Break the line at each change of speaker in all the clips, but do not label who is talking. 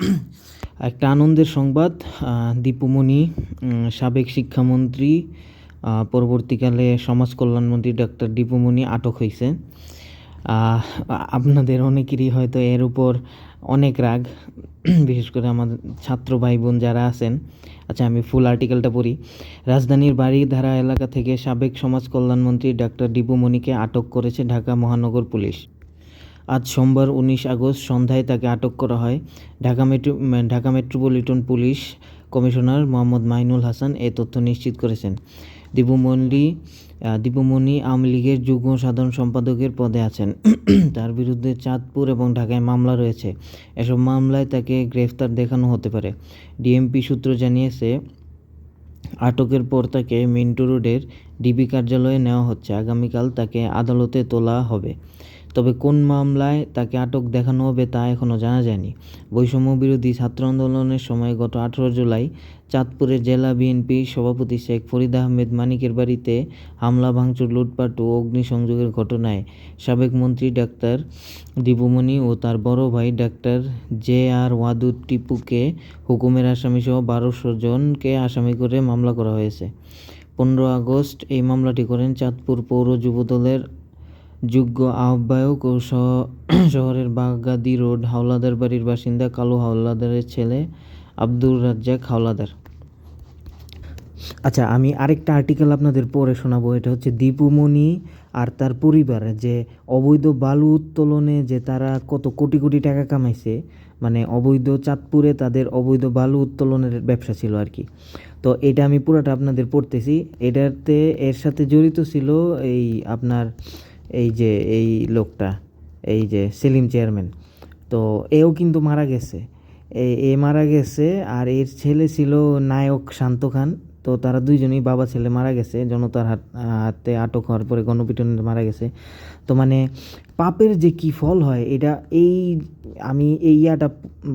একটা আনন্দের সংবাদ দীপুমণি সাবেক শিক্ষামন্ত্রী পরবর্তীকালে সমাজ কল্যাণমন্ত্রী ডাক্তার দীপুমণি আটক হয়েছে। আপনাদের অনেকেরই হয়তো এর উপর অনেক রাগ, বিশেষ করে আমাদের ছাত্র ভাই বোন যারা আছেন। আচ্ছা আমি ফুল আর্টিকেলটা পড়ি। রাজধানীর বাড়িধারা এলাকা থেকে সাবেক সমাজ কল্যাণমন্ত্রী ডাক্তার দীপুমণিকে আটক করেছে ঢাকা মহানগর পুলিশ। আজ সোমবার উনিশ আগস্ট সন্ধ্যায় তাকে আটক করা হয়। Dhaka metro Dhaka metropolitan police commissioner Mohammad Mainul Hasan এ তথ্য নিশ্চিত করেছেন। দীপুমণি আহ, দীপুমণি আওয়ামী লীগের যুগ্ম সাধারণ সম্পাদকের পদে আছেন। তার বিরুদ্ধে চাঁদপুর এবং ঢাকায় মামলা রয়েছে। এসব মামলায় তাকে গ্রেফতার দেখানো হতে পারে। ডিএমপি সূত্র জানিয়েছে আটকের পর তাকে মিন্টু রোডের ডিবি কার্যালয়ে নেওয়া হচ্ছে। আগামীকাল তাকে আদালতে তোলা হবে। তবে কোন মামলায় তাকে আটক দেখানো হবে তা এখনও জানা যায়নি। বৈষম্য বিরোধী ছাত্র আন্দোলনের সময় গত আঠারো জুলাই চাঁদপুরের জেলা বিএনপি সভাপতি শেখ ফরিদ আহমেদ মানিকের বাড়িতে হামলা, ভাঙচুর, লুটপাট ও অগ্নিসংযোগের ঘটনায় সাবেক মন্ত্রী ডাক্তার দীপুমণি ও তার বড় ভাই ডাক্তার জে আর ওয়াদুদ টিপুকে হুকুমের আসামিসহ বারোশো জনকে আসামি করে মামলা করা হয়েছে। পনেরো আগস্ট এই মামলাটি করেন চাঁদপুর পৌর যুবদলের যোগ্য আহ্বায়ক ও শহরের বাগাদি রোড হাওলাদার বাড়ির বাসিন্দা কালু হাওলাদারের ছেলে আব্দুর রাজ্জাক হাওলাদার। আচ্ছা আমি আরেকটা আর্টিকেল আপনাদের পড়ে শোনাবো, এটা হচ্ছে দীপুমণি আর তার পরিবার, যে অবৈধ বালু উত্তোলনে যে তারা কত কোটি কোটি টাকা কামাইছে মানে অবৈধ চাঁদপুরে তাদের অবৈধ বালু উত্তোলনের ব্যবসা ছিল আর কি। তো এটা আমি পুরোটা আপনাদের পড়তেছি, এটাতে এর সাথে জড়িত ছিল এই আপনার এই যে, এই লোকটা, এই যে সেলিম চেয়ারম্যান। তো এও কিন্তু মারা গেছে। এ মারা গেছে আর এর ছেলে ছিল নায়ক শান্ত খান। তো তারা দুইজনই বাবা ছেলে মারা গেছে। জনতার হাত, হাতে আটক হওয়ার পরে গণপিটনে মারা গেছে। তো মানে পাপের যে কি ফল হয়, এটা এই আমি এই ইয়াটা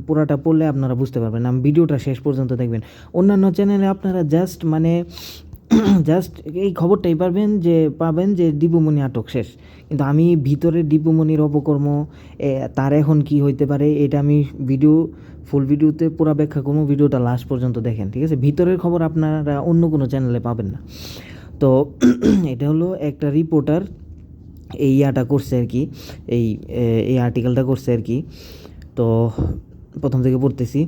পুরাটা পড়লে আপনারা বুঝতে পারবেন। আমি ভিডিওটা শেষ পর্যন্ত দেখবেন। অন্যান্য চ্যানেলে আপনারা জাস্ট মানে জাস্ট এই খবরটাই পারবেন যে, পাবেন যে দীপুমণি আটক শেষ। কিন্তু আমি ভিতরে দীপুমণির অপকর্ম তার এখন কি হইতে পারে, এটা আমি ভিডিও ফুল ভিডিওতে পুরা ব্যাখ্যা করব ভিডিওটা লাস্ট পর্যন্ত দেখেন, ঠিক আছে? ভিতরের খবর আপনারা অন্য কোনো চ্যানেলে পাবেন না। তো এটা হলো একটা রিপোর্টার এই ইয়াটা করছে আর কি, এই এই আর্টিকেলটা করছে আর কি। তো প্রথম থেকে পড়তেছি।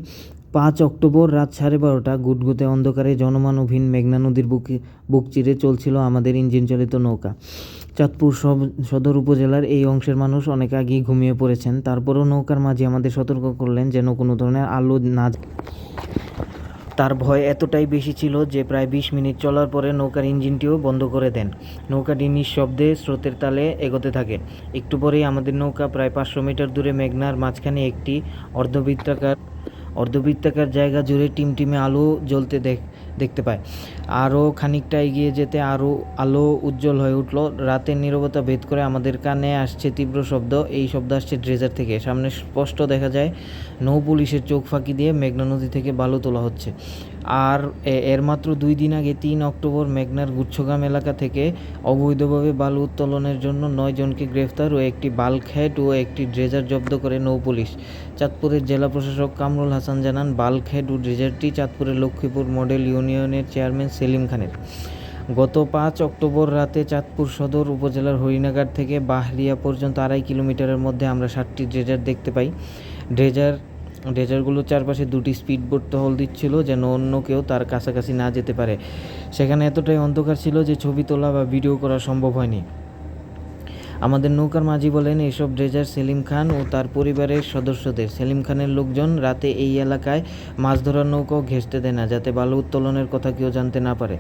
পাঁচ অক্টোবর রাত সাড়ে বারোটা গুটগুতে অন্ধকারে জনমানবহীন মেঘনা নদীর বুকে, বুক চিরে চলছিল আমাদের ইঞ্জিন চালিত নৌকা। চাঁদপুর সদর উপজেলার এই অংশের মানুষ অনেক আগেই ঘুমিয়ে পড়েছেন। তারপরেও নৌকার মাঝে আমাদের সতর্ক করলেন যেন কোনো ধরনের আলো না তার ভয় এতটাই বেশি ছিল যে প্রায় বিশ মিনিট চলার পরে নৌকার ইঞ্জিনটিও বন্ধ করে দেন। নৌকাটি নিঃশব্দে স্রোতের তালে এগোতে থাকে। একটু পরেই আমাদের নৌকা প্রায় পাঁচশো মিটার দূরে মেঘনার মাঝখানে একটি অর্ধবৃত্তাকার অর্ধবৃত্তাকার জায়গা জুড়ে টিমটিমে আলো জ্বলতে দেখ, দেখতে পায়। আরও খানিকটা এগিয়ে যেতে আরও আলো উজ্জ্বল হয়ে উঠল। রাতের নিরবতা ভেদ করে আমাদের কানে আসছে তীব্র শব্দ। এই শব্দ আসছে ড্রেজার থেকে। সামনে স্পষ্ট দেখা যায়, নৌ পুলিশের চোখ ফাঁকি দিয়ে মেঘনা নদী থেকে বালু তোলা হচ্ছে। আর এর মাত্র দুই দিন আগে তিন অক্টোবর মেঘনার গুচ্ছগ্রাম এলাকা থেকে অবৈধভাবে বালু উত্তোলনের জন্য নয় জনকে গ্রেফতার ও একটি বাল্কহেড ও একটি ড্রেজার জব্দ করে নৌ পুলিশ। চাঁদপুরের জেলা প্রশাসক কামরুল হাসান জানান বাল্কহেড ও ড্রেজারটি চাঁদপুরের লক্ষ্মীপুর মডেল ইউনিয়নের চেয়ারম্যান সেলিম খানের। গত পাঁচ অক্টোবর রাতে চাঁদপুর সদর উপজেলার হরিণাঘাট থেকে বাহরিয়া পর্যন্ত আড়াই কিলোমিটারের মধ্যে আমরা সাতটি ড্রেজার দেখতে পাই। ড্রেজার ড্রেজারগুলোর চারপাশে দুটি স্পিডবোট টহল দিচ্ছিল যেন অন্য কেউ তার কাছাকাছি না যেতে পারে। সেখানে এতটাই অন্ধকার ছিল যে ছবি তোলা বা ভিডিও করা সম্ভব হয়নি। আমাদের নৌকার মাঝি বলেন, এসব ড্রেজার সেলিম খান ও তার পরিবারের সদস্যদের। সেলিম খানের লোকজন রাতে এই এলাকায় মাছ ধরার নৌকাও ঘেঁষতে দেয় না, যাতে বালু উত্তোলনের কথা কেউ জানতে না পারে।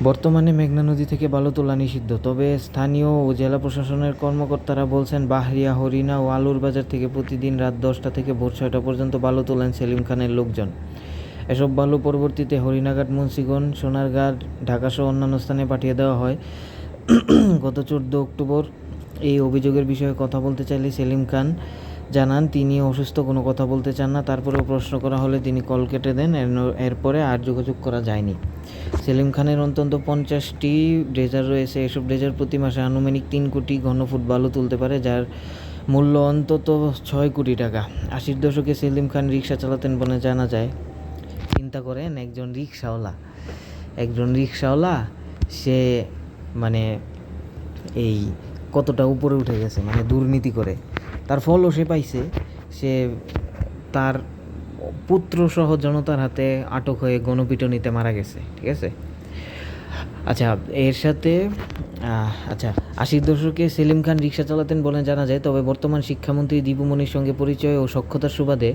বর্তমানে মেঘনা নদী থেকে বালু তোলা নিষিদ্ধ, তবে স্থানীয় ও জেলা প্রশাসনের কর্মকর্তারা বলছেন, বাহরিয়া হরিণা ও আলুর বাজার থেকে প্রতিদিন রাত দশটা থেকে ভোর ছয়টা পর্যন্ত বালু তোলেন সেলিম খানের লোকজন। এসব বালু পরবর্তীতে হরিণাঘাট মুন্সিগঞ্জ সোনারঘাট ঢাকাসহ অন্যান্য স্থানে পাঠিয়ে দেওয়া হয়। গত চোদ্দ অক্টোবর এই অভিযোগের বিষয়ে কথা বলতে চাইলে সেলিম খান জানান, তিনি অসুস্থ, কোনো কথা বলতে চান না। তারপরেও প্রশ্ন করা হলে তিনি কল কেটে দেন এরপরে আর যোগাযোগ করা যায়নি। সেলিম খানের অন্তত পঞ্চাশটি ড্রেজার রয়েছে। এসব ড্রেজার প্রতি মাসে আনুমানিক তিন কোটি ঘনফুট বালু তুলতে পারে, যার মূল্য অন্তত ছয় কোটি টাকা। আশির দশকে সেলিম খান রিক্সা চালাতেন বলে জানা যায়। চিন্তা করেন, একজন রিক্সাওয়ালা একজন রিক্সাওয়ালা সে মানে এই কতটা উপরে উঠে গেছে মানে দুর্নীতি করে। তার ফলও সে পাইছে, সে তার পুত্র সহ জনতার হাতে আটক হয়ে গণপিটনিতে মারা গেছে, ঠিক আছে? আচ্ছা এর সাথে আচ্ছা আশির দশকে সেলিম খান রিক্সা চালাতেন বলে জানা যায়, তবে বর্তমান শিক্ষামন্ত্রী দীপুমণির সঙ্গে পরিচয় ও সক্ষতার সুবাদে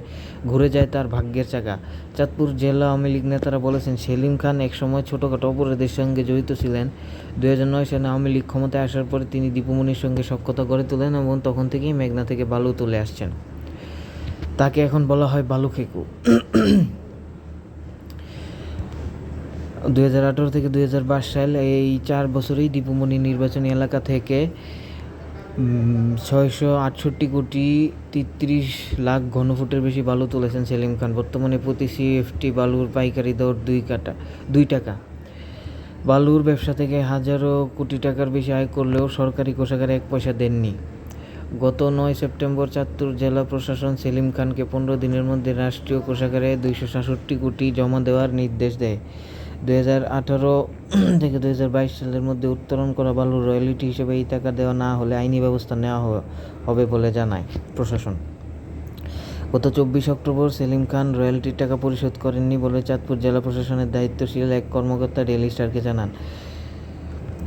ঘুরে যায় তার ভাগ্যের চাকা। চাঁদপুর জেলা আওয়ামী লীগ নেতারা বলেছেন, সেলিম খান একসময় ছোটোখাটো অপরাধের সঙ্গে জড়িত ছিলেন। দু হাজার নয় সালে আওয়ামী লীগ ক্ষমতায় আসার পরে তিনি দীপুমণির সঙ্গে সক্ষতা গড়ে তোলেন এবং তখন থেকেই মেঘনা থেকে বালু তুলে আসছেন। তাকে এখন বলা হয় বালু খেকু। দুই হাজার আঠারো থেকে দুই হাজার বাইশ সাল এই চার বছরেই দীপুমণি নির্বাচনী এলাকা থেকে ছয়শো আটষট্টি কোটি তেত্রিশ লাখ ঘনফুটের বেশি বালু তুলেছেন সেলিম খান। বর্তমানে প্রতি সিএফটি বালুর পাইকারি দর দুই কাটা, দুই টাকা। বালুর ব্যবসা থেকে হাজারো কোটি টাকার বেশি আয় করলেও সরকারি কোষাগারে এক পয়সা দেননি। গত নয় সেপ্টেম্বর চাঁদপুর জেলা প্রশাসন সেলিম খানকে পনেরো দিনের মধ্যে রাষ্ট্রীয় কোষাগারে দুইশো সাতষট্টি কোটি জমা দেওয়ার নির্দেশ দেয়। দুই হাজার আঠারো থেকে দুই হাজার বাইশ সালের মধ্যে উত্তোলন করা বালুর রয়্যালিটি হিসেবে এই টাকা দেওয়া না হলে আইনি ব্যবস্থা নেওয়া হবে বলে জানায় প্রশাসন। গত চব্বিশ অক্টোবর সেলিম খান রয়্যালটির টাকা পরিশোধ করেননি বলে চাঁদপুর জেলা প্রশাসনের দায়িত্বশীল এক কর্মকর্তা ডেইলি স্টারকে জানান।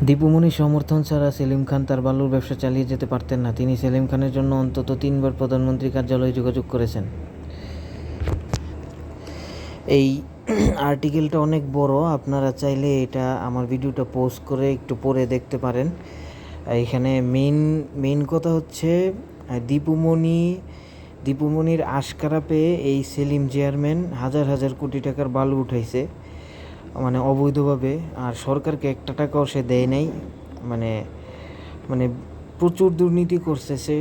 দীপুমণির সমর্থন ছাড়া সেলিম খান তার বালুর ব্যবসা চালিয়ে যেতে পারতেন না। তিনি সেলিম খানের জন্য অন্তত তিনবার প্রধানমন্ত্রী কার্যালয়ে যোগাযোগ করেছেন। এই আর্টিকেলটা অনেক বড়, আপনারা চাইলে এটা আমার ভিডিওটা পোস্ট করে একটু পড়ে দেখতে পারেন। এখানে মেইন মেইন কথা হচ্ছে দীপুমণি, দীপুমণির আশকারা পেয়ে এই সেলিম চেয়ারম্যান হাজার হাজার কোটি টাকার বালু উঠাইছে মানে অবৈধভাবে। আর সরকারকে একটা টাকাও সে দেয় নাই মানে মানে প্রচুর দুর্নীতি করছে সে,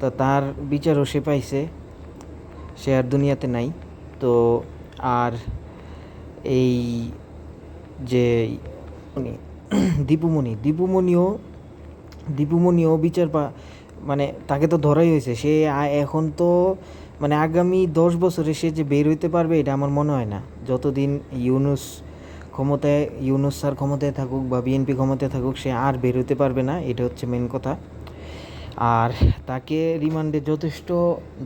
তা তার বিচারও সে পাইছে, সে আর দুনিয়াতে নাই। তো, আর এই যে উনি, দীপুমণি, দীপুমণিও দীপুমণিও বিচার পা মানে তাকে তো ধরাই হয়েছে। সে এখন তো মানে আগামী দশ বছরে সে যে বের হইতে পারবে, এটা আমার মনে হয় না। যতদিন ইউনুস ক্ষমতায়, ইউনুস স্যার ক্ষমতায় থাকুক বা বিএনপি ক্ষমতায় থাকুক, সে আর বের হতে পারবে না, এটা হচ্ছে মেন কথা। আর তাকে রিমান্ডে যথেষ্ট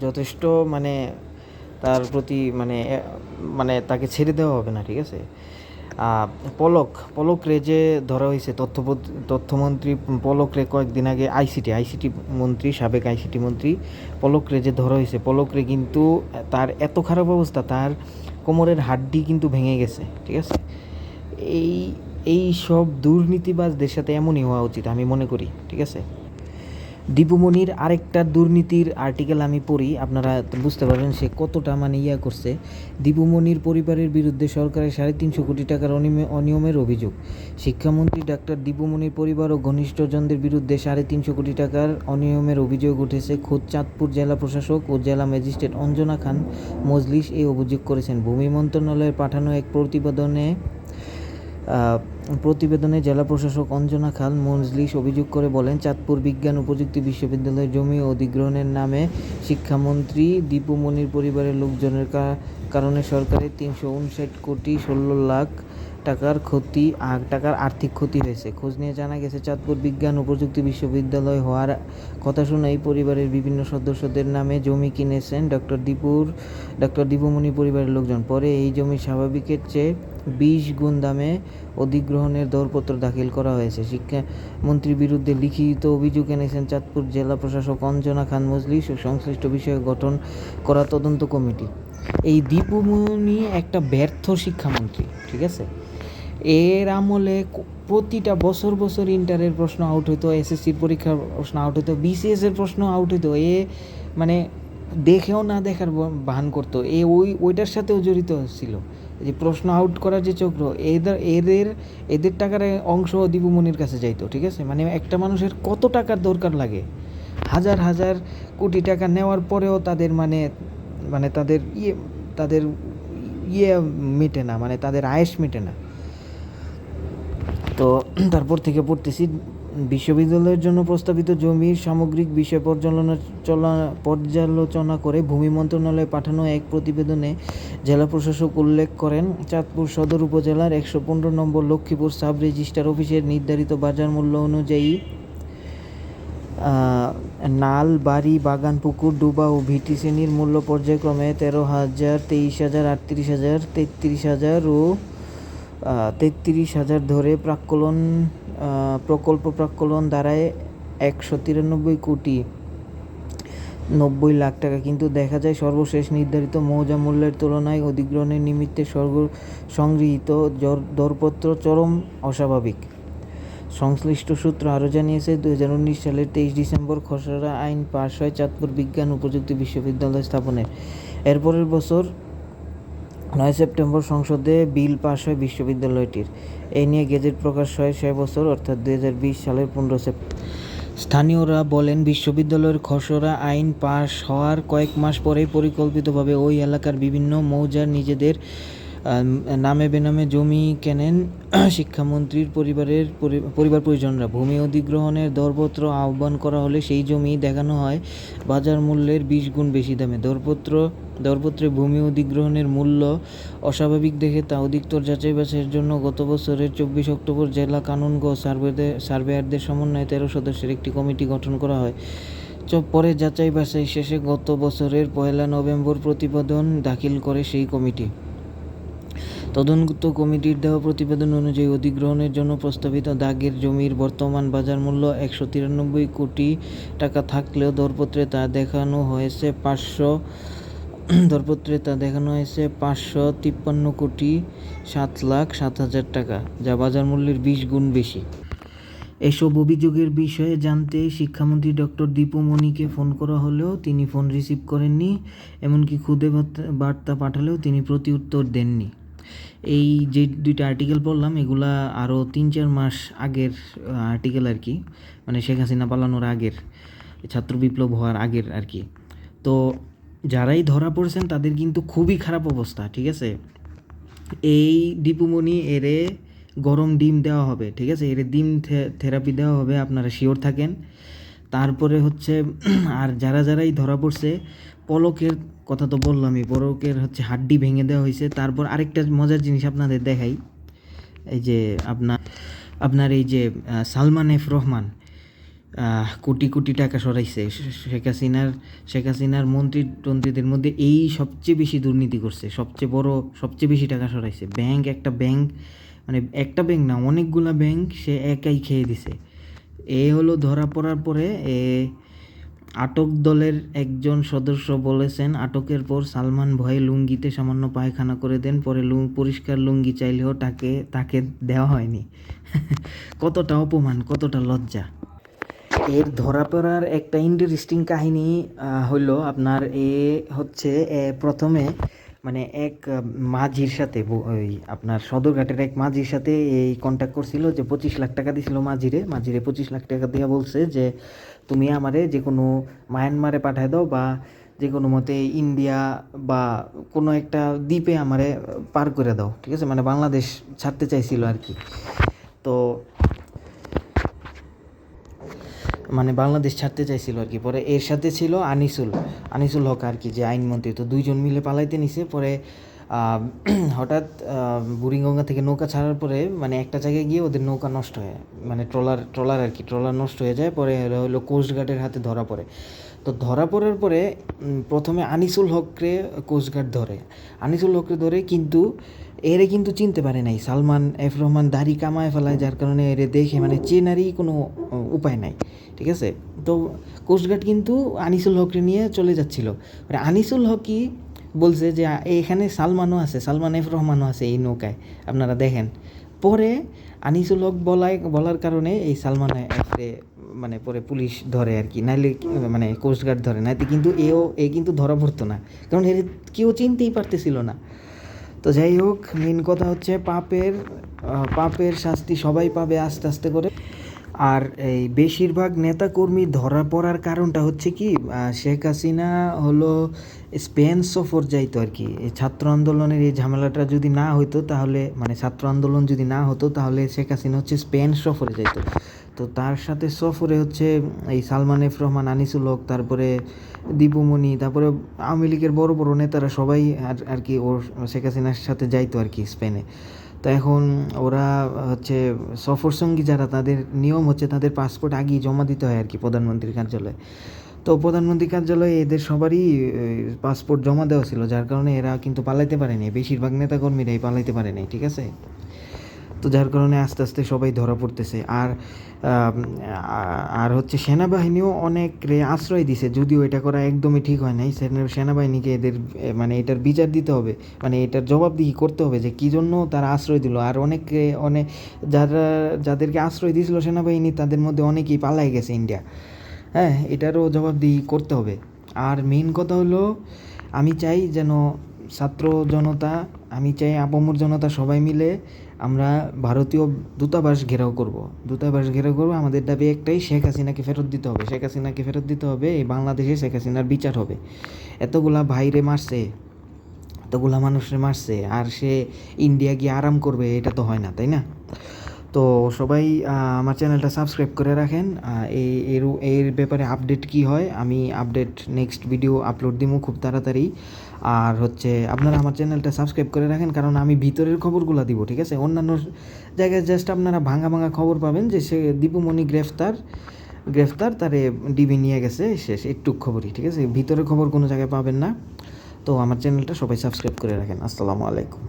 যথেষ্ট মানে তার প্রতি মানে মানে তাকে ছেড়ে দেওয়া হবে না, ঠিক আছে? পলক পলক রে যে ধরা হয়েছে তথ্য তথ্যমন্ত্রী পলক রে কয়েকদিন আগে আইসিটি আইসিটি মন্ত্রী, সাবেক আইসিটি মন্ত্রী পলক রে যে ধরা হয়েছে পলক রে কিন্তু তার এত খারাপ অবস্থা, তার কোমরের হাড্ডি কিন্তু ভেঙে গেছে, ঠিক আছে? এই এই সব দুর্নীতিবাজদের সাথে এমনই হওয়া উচিত, আমি মনে করি, ঠিক আছে? দীপুমণির আরেকটা দুর্নীতির আর্টিকেল আমি পড়ি, আপনারা বুঝতে পারবেন সে কতটা মানে ইয়া করছে। দীপুমণির পরিবারের বিরুদ্ধে সরকারের সাড়ে তিনশো কোটি টাকার অনিয়মে- অনিয়মের অভিযোগ। শিক্ষামন্ত্রী ডাক্তার দীপুমণির পরিবার ও ঘনিষ্ঠজনদের বিরুদ্ধে সাড়ে তিনশো কোটি টাকার অনিয়মের অভিযোগ উঠেছে। খোদ চাঁদপুর জেলা প্রশাসক ও জেলা ম্যাজিস্ট্রেট অঞ্জনা খান মজলিস এই অভিযোগ করেছেন। ভূমি মন্ত্রণালয়ের পাঠানো এক প্রতিবেদনে প্রতিবেদনে জেলা প্রশাসক অঞ্জনা খান মজলিস অভিযোগ করে বলেন, চাঁদপুর বিজ্ঞান ও প্রযুক্তি বিশ্ববিদ্যালয়ের জমি অধিগ্রহণের নামে শিক্ষামন্ত্রী দীপু মনির পরিবারের লোকজনের কারণে সরকারের তিনশো উনষাট কোটি ষোলো লাখ টাকার ক্ষতি টাকার আর্থিক ক্ষতি হয়েছে। খোঁজ নিয়ে জানা গেছে, চাঁদপুর বিজ্ঞান ও প্রযুক্তি বিশ্ববিদ্যালয় হওয়ার কথা শুনে এই পরিবারের বিভিন্ন সদস্যদের নামে জমি কিনেছেন ডক্টর দীপুর, ডক্টর দীপুমণি পরিবারের লোকজন। পরে এই জমি স্বাভাবিকের চেয়ে বিশ গুণ দামে অধিগ্রহণের দরপত্র দাখিল করা হয়েছে। শিক্ষামন্ত্রীর বিরুদ্ধে লিখিত অভিযোগ এনেছেন চাঁদপুর জেলা প্রশাসক অঞ্জনা খান মজলিস ও সংশ্লিষ্ট বিষয়ে গঠন করা তদন্ত কমিটি। এই দীপুমণি একটা ব্যর্থ শিক্ষামন্ত্রী, ঠিক আছে? এর আমলে প্রতিটা বছর বছর ইন্টারের প্রশ্ন আউট হইতো, এসএসসির পরীক্ষার প্রশ্ন আউট হইতো, বিসিএস এর প্রশ্ন আউট হইতো। এ মানে দেখেও না দেখার ভান করতো। এ ওই, ওইটার সাথেও জড়িত ছিল। যে প্রশ্ন আউট করার যে চক্র, এদের এদের এদের টাকার অংশ দীপুমণির কাছে যাইতো, ঠিক আছে? মানে একটা মানুষের কত টাকার দরকার লাগে? হাজার হাজার কোটি টাকা নেওয়ার পরেও তাদের মানে মানে তাদের ইয়ে তাদের ইয়ে মেটে না মানে তাদের আয়েস মেটে না। তো তারপর থেকে পড়তেছি বিশ্ববিদ্যালয়ের জন্য প্রস্তাবিত জমির সামগ্রিক বিষয় পর্যালোচনা চলা পর্যালোচনা করে ভূমি মন্ত্রণালয়ে পাঠানো এক প্রতিবেদনে জেলা প্রশাসক উল্লেখ করেন, চাঁদপুর সদর উপজেলার একশো পনেরো নম্বর লক্ষ্মীপুর সাব রেজিস্ট্রার অফিসের নির্ধারিত বাজার মূল্য অনুযায়ী নাল বাড়ি বাগান পুকুর ডুবা ও ভিটি শ্রেণির মূল্য পর্যায়ক্রমে তেরো হাজার, তেইশ হাজার, আটত্রিশ হাজার, তেত্রিশ হাজার ও তেত্রিশ হাজার ধরে প্রাক্কলন প্রকল্প প্রাক্কলন দাঁড়ায় একশো তিরানব্বই কোটি নব্বই লাখ টাকা। কিন্তু দেখা যায় সর্বশেষ নির্ধারিত মৌজা মূল্যের তুলনায় অধিগ্রহণের নিমিত্তে সর্ব সংগৃহীত দরপত্র চরম অস্বাভাবিক। সংশ্লিষ্ট সূত্র আরও জানিয়েছে দু হাজার উনিশ সালের তেইশ ডিসেম্বর খসড়া আইন পাশ হয় চাঁদপুর বিজ্ঞান ও প্রযুক্তি বিশ্ববিদ্যালয় স্থাপনের। এরপরের বছর নয় সেপ্টেম্বর সংসদে বিল পাশ হয় বিশ্ববিদ্যালয়টির। এই নিয়ে গেজেট প্রকাশ হয় ছয় বছর, অর্থাৎ দুই হাজার বিশ সালের পনেরো সেপ্টেম্বর। স্থানীয়রা বলেন, বিশ্ববিদ্যালয়ের খসড়া আইন পাশ হওয়ার কয়েক মাস পরেই পরিকল্পিতভাবে ওই এলাকার বিভিন্ন মৌজার নিজেদের নামে বেনামে জমি কেনেন শিক্ষামন্ত্রীর পরিবারের পরি- পরিবার পরিজনরা। ভূমি অধিগ্রহণের দরপত্র আহ্বান করা হলে সেই জমি দেখানো হয়। বাজার মূল্যের বিশ গুণ বেশি দামে। দরপত্র, দরপত্রে ভূমি অধিগ্রহণের মূল্য অস্বাভাবিক দেখে তা অধিকতর যাচাই বাছাইয়ের জন্য গত বছরের চব্বিশ অক্টোবর জেলা কানুনগ সার্ভেদের সার্ভেয়ারদের সমন্বয়ে তেরো সদস্যের একটি কমিটি গঠন করা হয়। পরে যাচাই বাছাই শেষে গত বছরের পয়লা নভেম্বর প্রতিবেদন দাখিল করে সেই কমিটি। তদন্ত কমিটির দেওয়া প্রতিবেদন অনুযায়ী অধিগ্রহণের জন্য প্রস্তাবিত দাগের জমির বর্তমান বাজার মূল্য একশো তিরানব্বই কোটি টাকা থাকলেও দরপত্রে তা দেখানো হয়েছে পাঁচশো, দরপত্রে তা দেখানো হয়েছে পাঁচশো তিপ্পান্ন কোটি সাত লাখ সাত হাজার টাকা, যা বাজার মূল্যের বিশ গুণ বেশি। এসব অভিযোগের বিষয়ে জানতে শিক্ষামন্ত্রী ডক্টর দীপুমণিকে ফোন করা হলেও তিনি ফোন রিসিভ করেননি, এমনকি খুদে বার্তা পাঠালেও তিনি প্রতি উত্তর দেননি। এই যে দুইটা আর্টিকেল পড়লাম, এগুলা আরও তিন, চার মাস আগের আর্টিকেল আর কি। মানে শেখ হাসিনা পালানোর আগের, ছাত্র বিপ্লব হওয়ার আগের আর কি। তো যারাই ধরা পড়েছেন, তাদের কিন্তু খুবই খারাপ অবস্থা, ঠিক আছে? এই ডিপুমনি এরে গরম ডিম দেওয়া হবে, ঠিক আছে? এর ডিম থেরাপি দেওয়া হবে, আপনারা শিওর থাকেন। তারপরে হচ্ছে, আর যারা যারাই ধরা পড়ছে, পলকের কথা তো বললামই, পলকের হচ্ছে হাড্ডি ভেঙে দেওয়া হয়েছে। তারপর আরেকটা মজার জিনিস আপনাদের দেখাই। এই যে আপনার আপনার এই যে সালমান এফ রহমান কোটি কোটি টাকা সরাইছে। শেখ হাসিনার শেখ হাসিনার মন্ত্রী টন্ত্রীদের মধ্যে এই সবচেয়ে বেশি দুর্নীতি করছে, সবচেয়ে বড়, সবচেয়ে বেশি টাকা সরাইছে। ব্যাংক, একটা ব্যাংক মানে একটা ব্যাংক না, অনেকগুলা ব্যাংক সে একাই খেয়ে দিছে। এ হলো ধরা পড়ার পরে, এ আটক দলের একজন সদস্য বলেছেন, আটকের পর সালমান ভয়ে লুঙ্গিতে সামান্য পায়খানা করে দেন, পরে লুং, পরিষ্কার লুঙ্গি চাইলেও তাকে তাকে দেওয়া হয়নি। কতটা অপমান, কতটা লজ্জা। এর ধরা পড়ার একটা ইন্টারেস্টিং কাহিনী হইল আপনার এ হচ্ছে প্রথমে মানে এক মাঝির সাথে ওই আপনার সদরঘাটের এক মাঝির সাথে এই কন্ট্যাক্ট করছিল যে পঁচিশ লাখ টাকা দিছিল মাঝিরে। মাঝিরে পঁচিশ লাখ টাকা দিয়ে বলছে যে, তুমি আমারে যে কোনো মায়ানমারে পাঠায় দাও বা যে কোনো মতে ইন্ডিয়া বা কোনো একটা দ্বীপে আমারে পার করে দাও। ঠিক আছে? মানে বাংলাদেশ ছাড়তে চাইছিল আর কি। তো মানে বাংলাদেশ ছাড়তে চাইছিল আর কি। পরে এর সাথে ছিল আনিসুল। আনিসুল হক আর কি, যে আইনমন্ত্রী। তো দুইজন মিলে পালাইতে নিছে। পরে হঠাৎ বুড়িগঙ্গা থেকে নৌকা ছাড়ার পরে মানে একটা জায়গায় গিয়ে ওদের নৌকা নষ্ট হয়। মানে ট্রলার ট্রলার আর কি, ট্রলার নষ্ট হয়ে যায়। পরে হলো কোস্টগার্ডের হাতে ধরা পড়ে। তো ধরা পড়ার পরে প্রথমে আনিসুল হকরে কোস্টগার্ড ধরে। আনিসুল হকরে ধরে কিন্তু এরে কিন্তু চিনতে পারে নাই। সালমান এফ রহমান দাড়ি কামায় ফেলায়, যার কারণে এরে দেখে মানে চেনারই কোনো উপায় নাই। ঠিক আছে? তো কোস্টগার্ড কিন্তু আনিসুল হকরে নিয়ে চলে যাচ্ছিল। মানে আনিসুল হকই বলছে যে, এখানে সালমানও আছে, সালমান এফ রহমানও আছে এই নৌকায়। আপনারা দেখেন। পরে আনিসুল হক বলায় বলার কারণে এই সালমান এফরে মানে পরে পুলিশ ধরে আর কি। নাইলে মানে কোস্টগার্ড ধরে। নাইতে কিন্তু এও, এ কিন্তু ধরা পড়তো না। কারণ এর কেউ চিনতেই পারতেছিল না। তো যাই হোক মেন কথা হচ্ছে পাপের পাপের শাস্তি সবাই পাবে আস্তে আস্তে করে। আর এই বেশিরভাগ নেতাকর্মী ধরা পড়ার কারণটা হচ্ছে কি শেখ হাসিনা হলো স্পেন সফর যাইতো আর কি। এই ছাত্র আন্দোলনের এই ঝামেলাটা যদি না হইতো তাহলে মানে ছাত্র আন্দোলন যদি না হতো তাহলে শেখ হাসিনা হচ্ছে স্পেন সফরে যাইতো। তো তার সাথে সফরে হচ্ছে এই সালমান এফ রহমান, আনিসুল হক, তারপরে দীপুমণি তারপরে আওয়ামী লীগের বড় বড় নেতারা সবাই আর আর কি ওর শেখ হাসিনার সাথে যাইতো আর কি স্পেনে। তো এখন ওরা হচ্ছে সফর সঙ্গী যারা, তাদের নিয়ম হচ্ছে তাদের পাসপোর্ট আগেই জমা দিতে হয় আর কি প্রধানমন্ত্রীর কার্যালয়ে। তো প্রধানমন্ত্রী কার্যালয়ে এদের সবারই পাসপোর্ট জমা দেওয়া ছিল, যার কারণে এরা কিন্তু পালাইতে পারেনি। বেশিরভাগ নেতাকর্মীরাই পালাইতে পারেনি, ঠিক আছে? তো যার কারণে আস্তে আস্তে সবাই ধরা পড়তেছে। আর আর হচ্ছে সেনাবাহিনীও অনেক আশ্রয় দিছে, যদিও এটা করা একদমই ঠিক হয় নাই। সেনা- সেনাবাহিনীকে এদের মানে এটার বিচার দিতে হবে মানে এটার জবাবদিহি করতে হবে যে কী জন্য তারা আশ্রয় দিল। আর অনেকে অনেক যারা, যাদেরকে আশ্রয় দিয়েছিল সেনাবাহিনী, তাদের মধ্যে অনেকেই পালাই গেছে ইন্ডিয়া। হ্যাঁ এটারও জবাবদিহি করতে হবে। আর মেইন কথা হলো, আমি চাই যেন ছাত্র জনতা, আমি চাই আপামর জনতা সবাই মিলে আমরা ভারতীয় দূতাবাস ঘেরাও করব। দূতাবাস ঘেরাও করব, আমাদের দাবি একটাই, শেখ হাসিনাকে ফেরত দিতে হবে। শেখ হাসিনাকে ফেরত দিতে হবে, এই বাংলাদেশে শেখ হাসিনার বিচার হবে। এতগুলা ভাইরে মারছে, এতগুলা মানুষরে মারছে, আর সে ইন্ডিয়া গিয়ে আরাম করবে, এটা তো হয় না, তাই না? তো সবাই আমার চ্যানেলটা সাবস্ক্রাইব করে রাখেন। এই, এর এর ব্যাপারে আপডেট কি হয়, আমি আপডেট নেক্সট ভিডিও আপলোড দিব খুব তাড়াতাড়ি। আর হচ্ছে, আপনারা আমার চ্যানেলটা সাবস্ক্রাইব করে রাখেন, কারণ আমি ভিতরের খবরগুলো দিব, ঠিক আছে? অন্যান্য জায়গায় জাস্ট আপনারা ভাঙা ভাঙা খবর পাবেন যে, সে দীপুমণি গ্রেফতার গ্রেফতার, তারে ডিবি নিয়ে গেছে শেষ একটু খবরই, ঠিক আছে? ভিতরের খবর কোনো জায়গায় পাবেন না। তো আমার চ্যানেলটা সবাই সাবস্ক্রাইব করে রাখেন। আসসালামু আলাইকুম।